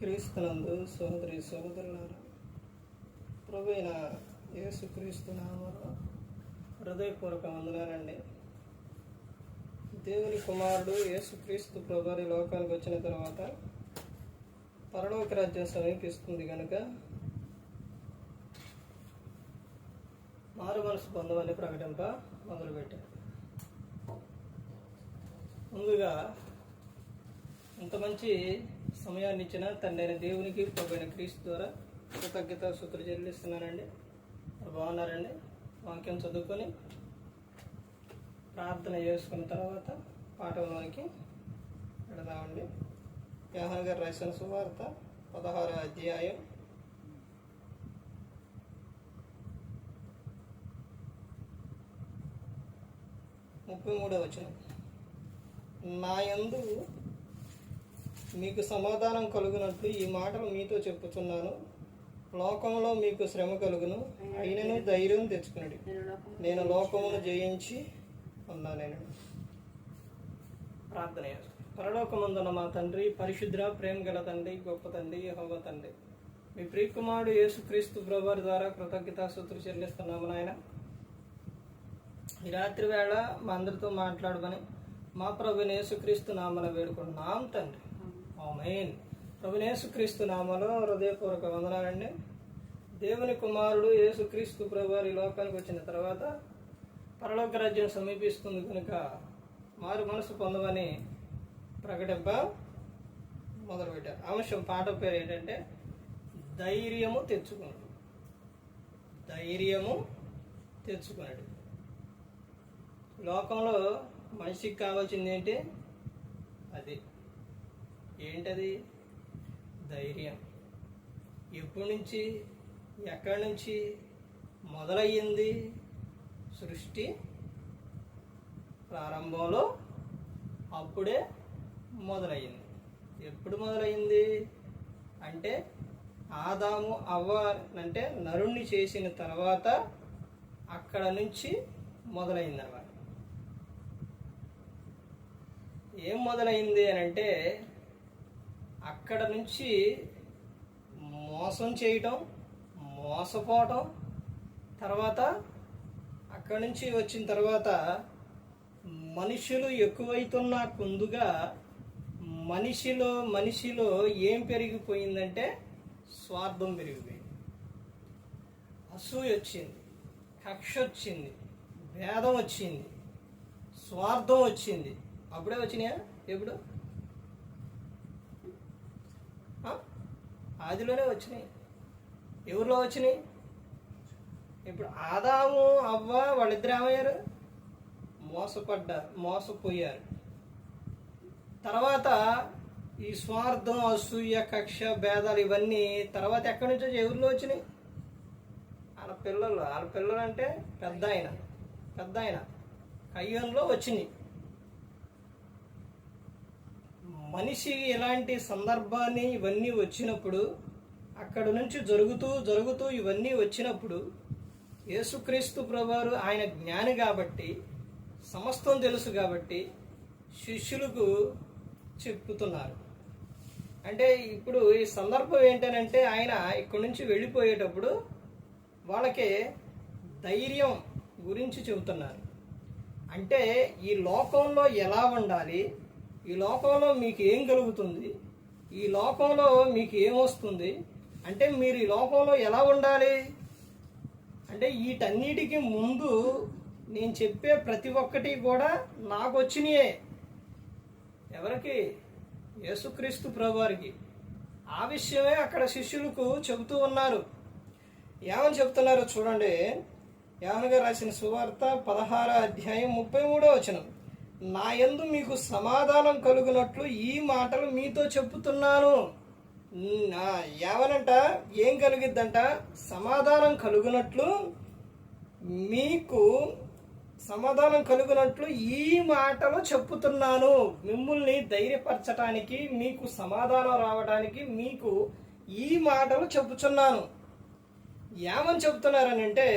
క్రీస్తునందు సోదరి సోదరులారా ప్రభు అయిన యేసు క్రీస్తు హృదయపూర్వక వందనాలండి. దేవుని కుమారుడు యేసు క్రీస్తు లోకానికి వచ్చిన తర్వాత పరలోక రాజ్యం సమీపిస్తుంది కనుక మారు మనసు పొందమని ప్రకటింప మొదలుపెట్టారు ముందుగా ఇంత మంచి సమయాన్ని ఇచ్చిన తండ్రి దేవునికి ప్రభుత్వ క్రీస్తు ద్వారా కృతజ్ఞత సూత్రులు చెల్లిస్తున్నానండి. బాగున్నారండి? వాక్యం చదువుకొని ప్రార్థన చేసుకున్న తర్వాత పాఠంలోనికి వెళదామండి. వ్యాహన్ గారు రాసిన సువార్త పదహారో అధ్యాయం. ముప్పై మూడో వచ్చిన నా యందు మీకు సమాధానం కలుగునట్లు ఈ మాటలు మీతో చెప్పుచున్నాను. లోకంలో మీకు శ్రమ కలుగును. అయినను ధైర్యం తెచ్చుకున్నాడు నేను లోకమును జయించి ఉన్నాను ప్రార్థన చేస్తాను. పరలోకమందున మా తండ్రి పరిశుద్ర ప్రేమ గల తండ్రి గొప్ప తండ్రి యెహోవా తండ్రి. మీ ప్రియకుమారుడు యేసుక్రీస్తు ప్రభువారి ద్వారా కృతజ్ఞతాసూత్రులు చెల్లిస్తున్నాము నాయన. ఈ రాత్రి వేళ మా అందరితో మాట్లాడమని మా ప్రభుని యేసుక్రీస్తు నామన వేడుకుంటున్నాం తండ్రి. ఆమెన్. ప్రభుని యేసుక్రీస్తు నామలో హృదయపూర్వక వందనాలండి దేవుని కుమారుడు యేసుక్రీస్తు ప్రభు ఈ లోకానికి వచ్చిన తర్వాత పరలోక రాజ్యం సమీపిస్తుంది కనుక మారు మనసు పొందమని ప్రకటింప మొదలుపెట్టారు. అంశం పాట పేరు ఏంటంటే ధైర్యము తెచ్చుకున్నాడు ధైర్యము తెచ్చుకున్నాడు లోకంలో మనిషికి కావాల్సింది ఏంటి? అది. ఏంటది? ధైర్యం. ఎప్పటి నుంచి ఎక్కడి నుంచి మొదలయ్యింది సృష్టి? ప్రారంభంలో అప్పుడే మొదలయ్యింది. ఎప్పుడు మొదలయ్యింది? అంటే ఆదాము అవ్వ అంటే నరుణ్ణి చేసిన తర్వాత అక్కడ నుంచి మొదలైంది అన్నమాట ఏం మొదలైంది అని అంటే అక్కడ నుంచి మోసం చేయటం మోసపోవటం తర్వాత అక్కడి నుంచి వచ్చిన తర్వాత మనుషులు ఎక్కువైతున్న కొందుగా మనిషిలో మనిషిలో ఏం పెరిగిపోయిందంటే స్వార్థం పెరిగిపోయింది. అసూయ వచ్చింది కక్ష వచ్చింది భేదం వచ్చింది స్వార్థం వచ్చింది. అప్పుడే వచ్చినాయా? ఎప్పుడు ఆ? ఆదిలోనే వచ్చినాయి. ఎవరిలో వచ్చినాయి? ఇప్పుడు ఆదాము అవ్వ వాళ్ళిద్దరు ఏమయ్యారు? మోసపడ్డారు మోసపోయారు. తర్వాత ఈ స్వార్థం అసూయ కక్ష భేదాలు ఇవన్నీ తర్వాత ఎక్కడి నుంచో ఎవరిలో వచ్చినాయి? వాళ్ళ పిల్లలు వాళ్ళ పిల్లలు అంటే పెద్ద ఆయన పెద్ద ఆయన కయ్యంలో వచ్చినాయి. మనిషి ఇలాంటి సందర్భాన్ని ఇవన్నీ వచ్చినప్పుడు అక్కడ నుంచి జరుగుతూ జరుగుతూ ఇవన్నీ వచ్చినప్పుడు యేసుక్రీస్తు ప్రభువారు ఆయన జ్ఞాని కాబట్టి సమస్తం తెలుసు కాబట్టి శిష్యులకు చెప్పుతున్నారు అంటే ఇప్పుడు ఈ సందర్భం ఏంటనంటే ఆయన ఇక్కడి నుంచి వెళ్ళిపోయేటప్పుడు వాళ్ళకి ధైర్యం గురించి చెబుతున్నారు. అంటే ఈ లోకంలో ఎలా ఉండాలి? ఈ లోకంలో మీకు ఏం కలుగుతుంది? ఈ లోకంలో మీకు ఏమొస్తుంది అంటే మీరు ఈ లోకంలో ఎలా ఉండాలి? అంటే వీటన్నిటికి ముందు నేను చెప్పే ప్రతి ఒక్కటి కూడా నాకు వచ్చినాయే. ఎవరికి? యేసుక్రీస్తు ప్రభువారికి. ఆ విషయమే అక్కడ శిష్యులకు చెబుతూ ఉన్నారు. ఏమని చెప్తున్నారో చూడండి. యావనగా రాసిన సువార్త పదహార అధ్యాయం ముప్పై మూడో వచనం. నా యందు మీకు సమాధానం కలుగునట్లు ఈ మాటలు మీతో చెప్పుతున్నాను. నా ఏమనంట ఏం కలిగిద్దంట? సమాధానం కలుగునట్లు మీకు సమాధానం కలుగునట్లు ఈ మాటలు చెప్పుతున్నాను. మిమ్మల్ని ధైర్యపరచటానికి మీకు సమాధానం రావడానికి మీకు ఈ మాటలు చెప్పుచున్నాను. ఏమని చెప్తున్నారని అంటే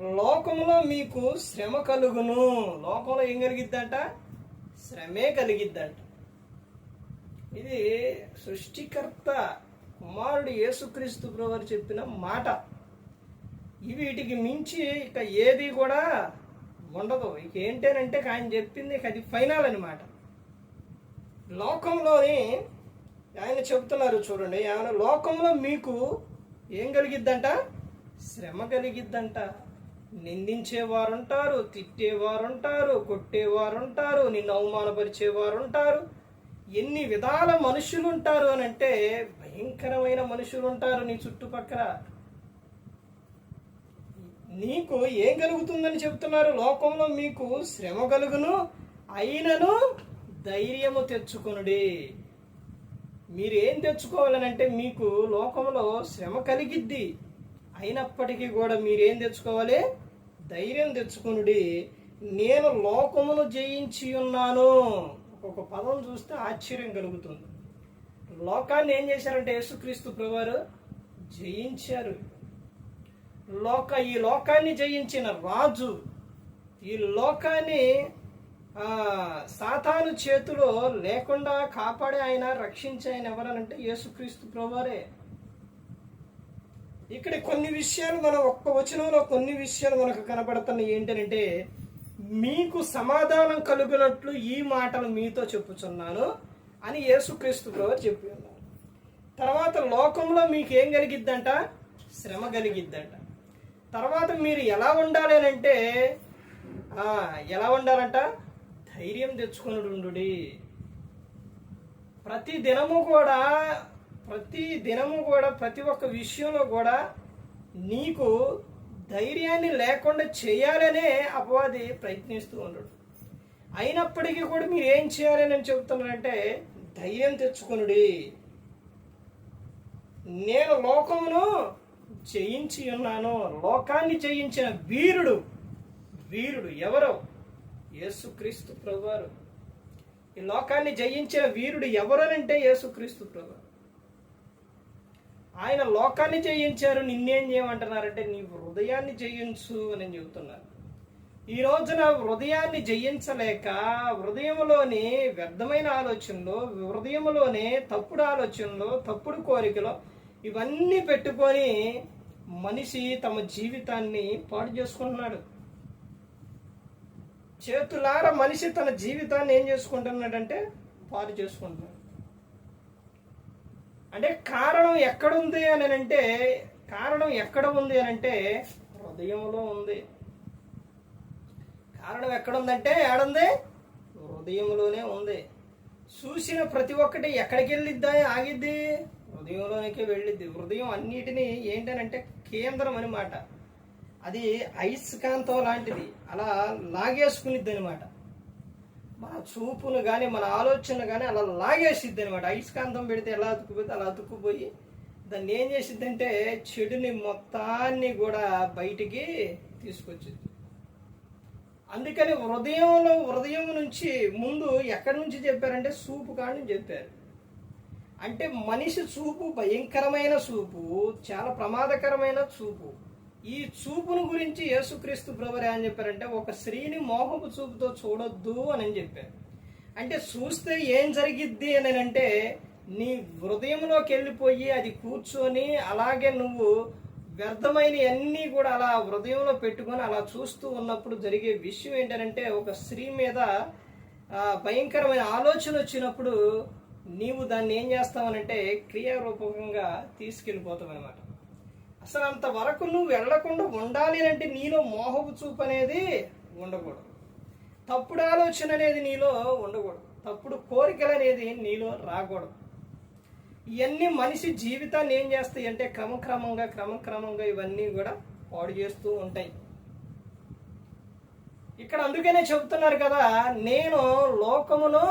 లోకంలో మీకు శ్రమ కలుగును. లోకంలో ఏం కలిగిద్దంట? శ్రమే కలిగిద్దంట. ఇది సృష్టికర్త కుమారుడు యేసుక్రీస్తు ప్రభువారు చెప్పిన మాట. వీటికి మించి ఇక ఏది కూడా ఉండదు. ఇక ఏంటనంటే ఆయన చెప్పింది ఇక అది ఫైనల్ అనమాట లోకంలోని ఆయన చెబుతున్నారు చూడండి ఆయన లోకంలో మీకు ఏం కలిగిద్దంట? శ్రమ కలిగిద్దంట. నిందించేవారు ఉంటారు తిట్టేవారు ఉంటారు కొట్టేవారు ఉంటారు నిన్ను అవమానపరిచేవారు ఉంటారు ఎన్ని విధాల మనుషులు ఉంటారు అని అంటే భయంకరమైన మనుషులు ఉంటారు నీ చుట్టుపక్కల. నీకు ఏం కలుగుతుందని చెప్తున్నారు? లోకంలో మీకు శ్రమ కలుగును అయినను ధైర్యము తెచ్చుకొనుడి. మీరు ఏం తెచ్చుకోవాలనంటే మీకు లోకంలో శ్రమ కలిగిద్ది. అయినప్పటికీ కూడా మీరేం తెచ్చుకోవాలి? ధైర్యం తెచ్చుకొనుడి. నేను లోకమును జయించి ఉన్నాను. ఒక పదం చూస్తే ఆశ్చర్యం కలుగుతుంది. లోకాన్ని ఏం చేశారంటే యేసుక్రీస్తు ప్రభువారు జయించారు. లోక ఈ లోకాన్ని జయించిన రాజు ఈ లోకాన్ని సాతాను చేతిలో లేకుండా కాపాడే ఆయన రక్షించే ఆయన ఎవరనంటే యేసుక్రీస్తు ప్రభువారే. ఇక్కడ కొన్ని విషయాలు మనం ఒక్క వచనంలో కొన్ని విషయాలు మనకు కనబడుతున్నాయి ఏంటంటే మీకు సమాధానం కలుగునట్లు ఈ మాటలు మీతో చెప్పుచున్నాను అని యేసుక్రీస్తు ప్రభువారు చెప్పి ఉన్నారు. తర్వాత లోకంలో మీకు ఏం కలిగిద్దంట? శ్రమ కలిగిద్దంట. తర్వాత మీరు ఎలా ఉండాలి అని అంటే ఎలా ఉండాలంట? ధైర్యం తెచ్చుకొని ఉండు ప్రతి దినము కూడా ప్రతి దినము కూడా ప్రతి ఒక్క విషయంలో కూడా నీకు ధైర్యాన్ని లేకుండా చేయాలనే అపవాది ప్రయత్నిస్తూ ఉండడు అయినప్పటికీ కూడా మీరు ఏం చేయాలని నేను చెబుతున్నానంటే ధైర్యం తెచ్చుకొనుడి. నేను లోకమును జయించి ఉన్నాను. లోకాన్ని జయించిన వీరుడు వీరుడు ఎవరో? యేసుక్రీస్తు ప్రభువారు. ఈ లోకాన్ని జయించిన వీరుడు ఎవరనంటే యేసుక్రీస్తు ప్రభువారు. ఆయన లోకాన్ని జయించారు నిన్నేం చేయమంటున్నారంటే నీ హృదయాన్ని జయించు అని చెబుతున్నారు. ఈ రోజున హృదయాన్ని జయించలేక హృదయంలోని వ్యర్థమైన ఆలోచనలు హృదయంలోనే తప్పుడు ఆలోచనలు తప్పుడు కోరికలు ఇవన్నీ పెట్టుకొని మనిషి తమ జీవితాన్ని పాడు చేసుకుంటున్నాడు. చేతులారా మనిషి తన జీవితాన్ని ఏం చేసుకుంటున్నాడంటే పాడు చేసుకుంటున్నాడు. అంటే కారణం ఎక్కడుంది అని అంటే కారణం ఎక్కడ ఉంది అని అంటే హృదయంలో ఉంది. కారణం ఎక్కడుందంటే ఏడుంది? హృదయంలోనే ఉంది. చూసిన ప్రతి ఒక్కటి ఎక్కడికి వెళ్ళిద్దా ఆగిద్ది? హృదయంలోనికి వెళ్ళిద్ది. హృదయం అన్నిటినీ ఏంటనంటే కేంద్రం అనమాట. అది అయస్కాంతం లాంటిది. అలా లాగేసుకునిద్ది అనమాట మన చూపును కానీ మన ఆలోచన కానీ అలా లాగేసిద్ది అనమాట అయస్కాంతం పెడితే ఎలా అతుక్కుపోతే అలా అతుక్కుపోయి దాన్ని ఏం చేసిద్దంటే చెడుని మొత్తాన్ని కూడా బయటికి తీసుకొచ్చింది. అందుకని హృదయంలో హృదయం నుంచి ముందు ఎక్కడి నుంచి చెప్పారంటే సూపు కాడి చెప్పారు. అంటే మనిషి చూపు భయంకరమైన చూపు చాలా ప్రమాదకరమైన చూపు ఈ చూపును గురించి యేసుక్రీస్తు బ్రవర్ ఏమని చెప్పారంటే ఒక స్త్రీని మోహపు చూపుతో చూడొద్దు అని చెప్పారు. అంటే చూస్తే ఏం జరిగిద్ది అని అంటే నీ హృదయంలోకి వెళ్ళిపోయి అది కూర్చొని అలాగే నువ్వు వ్యర్థమైన అన్నీ కూడా అలా హృదయంలో పెట్టుకొని అలా చూస్తూ ఉన్నప్పుడు జరిగే విషయం ఏంటంటే ఒక స్త్రీ మీద భయంకరమైన ఆలోచన వచ్చినప్పుడు నీవు దాన్ని ఏం చేస్తావనంటే క్రియారూపకంగా తీసుకెళ్ళిపోతావు అనమాట అసలు అంతవరకు నువ్వు వెళ్ళకుండా ఉండాలి అంటే నీలో మోహపు చూపు అనేది ఉండకూడదు. తప్పుడు ఆలోచన అనేది నీలో ఉండకూడదు. తప్పుడు కోరికలు అనేది నీలో రాకూడదు. ఇవన్నీ మనిషి జీవితాన్ని ఏం చేస్తాయి అంటే క్రమక్రమంగా క్రమక్రమంగా ఇవన్నీ కూడా పాడు చేస్తూ ఉంటాయి. ఇక్కడ అందుకనే చెప్తున్నారు కదా నేను లోకమును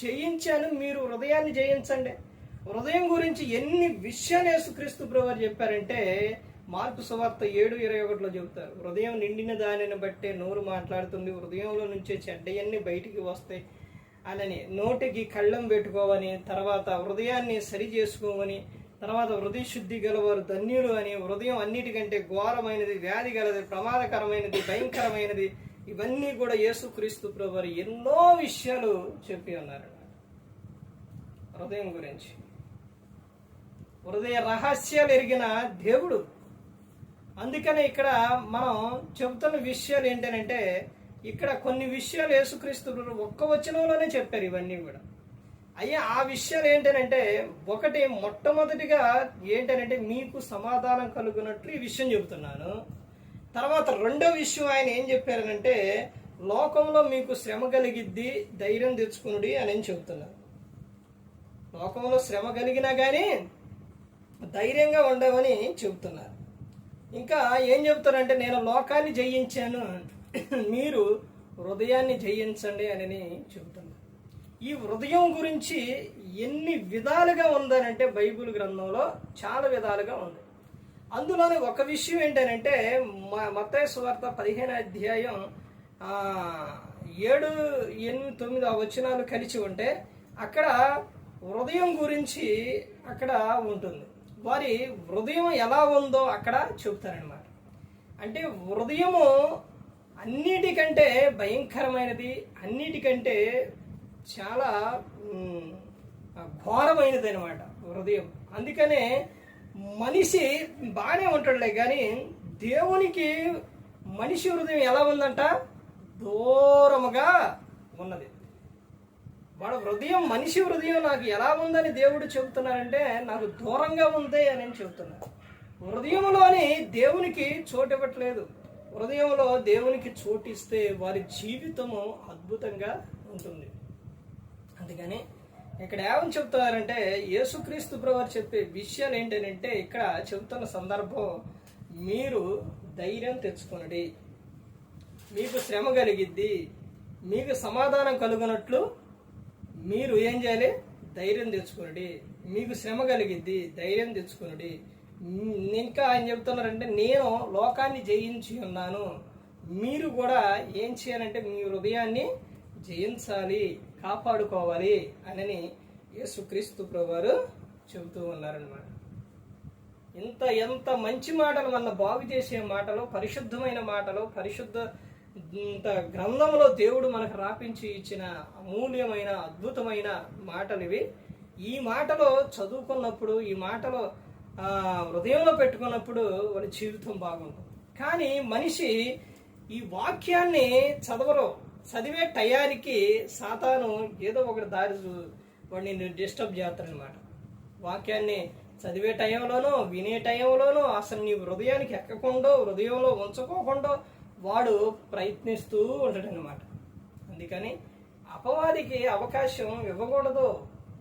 జయించాను మీరు హృదయాన్ని జయించండి. హృదయం గురించి ఎన్ని విషయాలు యేసుక్రీస్తు ప్రభువారు చెప్పారంటే మార్పు సువార్త ఏడు ఇరవై ఒకటిలో చెబుతారు. హృదయం నిండిన దానిని బట్టే నోరు మాట్లాడుతుంది హృదయంలో నుంచే చెడ్డయన్ని బయటికి వస్తాయి అనని నోటికి కళ్ళం పెట్టుకోవని తర్వాత హృదయాన్ని సరి చేసుకోమని తర్వాత హృదయ శుద్ధి గలవారు ధన్యులు అని హృదయం అన్నిటికంటే ఘోరమైనది వ్యాధి గలది ప్రమాదకరమైనది భయంకరమైనది ఇవన్నీ కూడా యేసుక్రీస్తు ప్రభువారు ఎన్నో విషయాలు చెప్పి ఉన్నారు. హృదయం గురించి. హృదయ రహస్యాలు ఎరిగిన దేవుడు. అందుకనే ఇక్కడ మనం చెబుతున్న విషయాలు ఏంటంటే ఇక్కడ కొన్ని విషయాలు యేసుక్రీస్తు ఒక్క వచనంలోనే చెప్పారు ఇవన్నీ కూడా. అయ్యా ఆ విషయాలు ఏంటనంటే ఒకటి మొట్టమొదటిగా ఏంటనంటే మీకు సమాధానం కలుగునట్లు ఈ విషయం చెబుతున్నాను. తర్వాత రెండో విషయం ఆయన ఏం చెప్పారనంటే లోకంలో మీకు శ్రమ కలిగిద్ది ధైర్యం తెచ్చుకునుడి అని చెబుతున్నారు లోకంలో శ్రమ కలిగినా కానీ ధైర్యంగా ఉండమని చెబుతున్నారు. ఇంకా ఏం చెబుతారంటే నేను లోకాన్ని జయించాను మీరు హృదయాన్ని జయించండి అని చెబుతున్నారు. ఈ హృదయం గురించి ఎన్ని విధాలుగా ఉందనంటే బైబిల్ గ్రంథంలో చాలా విధాలుగా ఉంది. అందులోనే ఒక విషయం ఏంటంటే మత్తయ్య సువార్త పదిహేను అధ్యాయం ఏడు ఎనిమిది తొమ్మిది ఆ వచనాలు కలిసి ఉంటే అక్కడ హృదయం గురించి అక్కడ ఉంటుంది. వారి హృదయం ఎలా ఉందో అక్కడ చెబుతారనమాట అంటే హృదయము అన్నిటికంటే భయంకరమైనది అన్నిటికంటే చాలా ఘోరమైనది అనమాట హృదయం. అందుకనే మనిషి బాగానే ఉంటాడులే కానీ దేవునికి మనిషి హృదయం ఎలా ఉందంట? దూరముగా ఉన్నది. వాడు హృదయం మనిషి హృదయం నాకు ఎలా ఉందని దేవుడు చెబుతున్నారంటే నాకు దూరంగా ఉంది అని చెబుతున్నారు హృదయంలోని దేవునికి చోటు ఇవ్వట్లేదు. హృదయంలో దేవునికి చోటిస్తే వారి జీవితము అద్భుతంగా ఉంటుంది. అందుకని ఇక్కడ ఏమని చెప్తున్నారంటే యేసుక్రీస్తు ప్రవర్ చెప్పే విషయాలు ఏంటంటే ఇక్కడ చెబుతున్న సందర్భం మీరు ధైర్యం తెచ్చుకొనడి. మీకు శ్రమ కలిగిద్ది మీకు సమాధానం కలుగునట్లు మీరు ఏం చేయాలి? ధైర్యం తెచ్చుకోండి. మీకు శ్రమ కలిగిద్ది ధైర్యం తెచ్చుకోండి. ఇంకా ఆయన చెప్తున్నారంటే నేను లోకాన్ని జయించి ఉన్నాను. మీరు కూడా ఏం చేయాలంటే మీ హృదయాన్ని జయించాలి కాపాడుకోవాలి అని యేసుక్రీస్తు ప్రభువారు చెబుతూ ఉన్నారనమాట ఇంత ఎంత మంచి మాటలు మన బాగు చేసే మాటలు పరిశుద్ధమైన మాటలు పరిశుద్ధ ఇంత గ్రంథంలో దేవుడు మనకు రాపించి ఇచ్చిన అమూల్యమైన అద్భుతమైన మాటలు ఇవి ఈ మాటలో చదువుకున్నప్పుడు ఈ మాటలో హృదయంలో పెట్టుకున్నప్పుడు వాడి జీవితం బాగుంటుంది. కానీ మనిషి ఈ వాక్యాన్ని చదవరు. చదివే టయానికి సాతాను ఏదో ఒకటి దారి చూ- వాడిని డిస్టర్బ్ చేస్తాడనమాట వాక్యాన్ని చదివే టైంలోనూ వినే టైంలోనూ అసలు నీ హృదయానికి ఎక్కకుండా హృదయంలో ఉంచుకోకుండా వాడు ప్రయత్నిస్తూ ఉంటాడనమాట అందుకని అపవాదికి అవకాశం ఇవ్వకూడదు.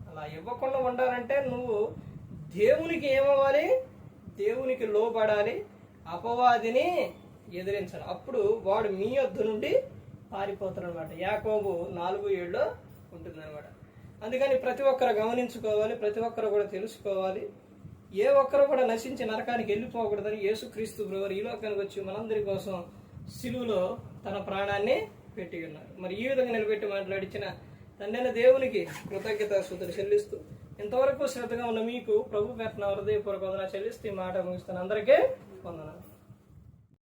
అలా ఇవ్వకుండా ఉండాలంటే నువ్వు దేవునికి ఏమవ్వాలి? దేవునికి లోబడాలి. అపవాదిని ఎదిరించాలి. అప్పుడు వాడు మీ వద్ద నుండి పారిపోతాడు అనమాట యాకోబు నాలుగు ఏళ్ళు ఉంటుందన్నమాట. అందుకని ప్రతి ఒక్కరు గమనించుకోవాలి ప్రతి ఒక్కరు కూడా తెలుసుకోవాలి. ఏ ఒక్కరు కూడా నశించి నరకానికి వెళ్ళిపోకూడదని యేసుక్రీస్తు బ్రవర్ ఈ లోకానికి వచ్చి మనందరి కోసం సిలువులో తన ప్రాణాన్ని పెట్టి ఉన్నారు మరి ఈ విధంగా నిలబెట్టి మాట్లాడించిన తండ్రైన దేవునికి కృతజ్ఞత శుద్ధులు చెల్లిస్తూ ఇంతవరకు శ్రద్ధగా ఉన్న మీకు ప్రభు పెట్టిన హృదయపూర్వక వందన చెల్లిస్తూ ఈ మాట ముగిస్తాను అందరికీ వందనాలు.